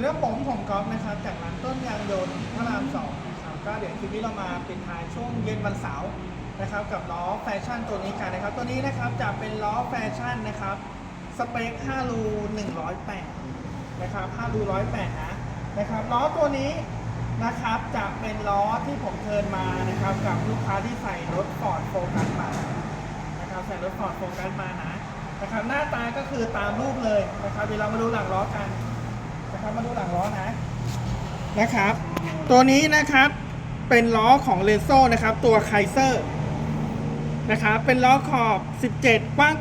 สำหรับผมผมก๊อฟนะครับจากร้านต้นยางยนต์พระรามสองนะครับก็เดี๋ยวคลิปนี้เรามาปิดท้ายช่วงเย็นวันเสาร์นะครับกับล้อแฟชั่นตัวนี้กันนะครับ ตัวนี้นะครับจะเป็นล้อแฟชั่นนะครับสเปค5รู108นะครับ5รู108นะนะครับล้อตัวนี้นะครับจะเป็นล้อที่ผมเทินมานะครับกับลูกค้าที่ใส่รถฟอร์ดโฟกัสมานะครับใส่รถฟอร์ดโฟกัสมานะนะครับหน้าตาก็คือตามรูปเลยนะครับเดี๋ยวเรามาดูหลังล้อกัน นะครับมาดูหลังล้อนะนะครับ ตัวนี้นะครับเป็นล้อของเลโซนะครับ ตัวไคเซอร์นะครับเป็นล้อขอบ 17 กว้าง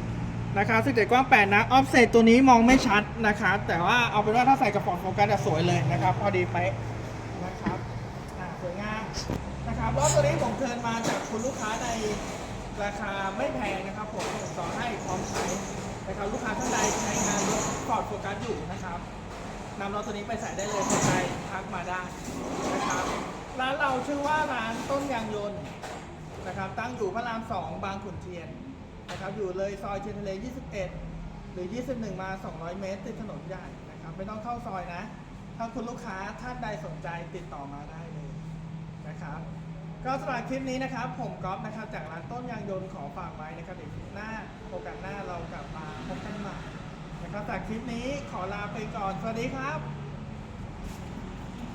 8 นะครับ17 กว้าง 8 นะออฟเซตตัวนี้มองไม่ชัดนะครับแต่ว่าเอาเป็นว่าถ้าใส่กับฟอร์ดโฟกัสจะสวยเลยนะครับ พอดีไปนะครับสวยงามนะครับล้อตัวนี้ผมเทิร์นมาจากคุณลูกค้าในราคาไม่แพงนะครับผมส่งต่อให้พร้อมใช้นะครับลูกค้าท่านใดใช้งานรถฟอร์ดโฟกัสอยู่นะครับ นำรถตัวนี้ไปใส่ได้เลยสนใจทักมาได้นะครับร้านเราชื่อว่าร้านต้นยางยนต์นะครับ ตั้งอยู่พระราม2บางขุนเทียนนะครับ อยู่เลยซอยเทียนทะเล 21 หรือ 21 มา 200 เมตร ติดถนนใหญ่นะครับ ไม่ต้องเข้าซอยนะ ถ้าคุณลูกค้าท่านใดสนใจติดต่อมาได้เลยนะครับ ก็สำหรับคลิปนี้นะครับ ผมก๊อฟนะครับ จากร้านต้นยางยนต์ขอฝากไว้นะครับเดี๋ยวหน้าโอกาสหน้าเรากลับมาพบกันใหม่นะครับ จากคลิปนี้ขอลาไปก่อน สวัสดีครับ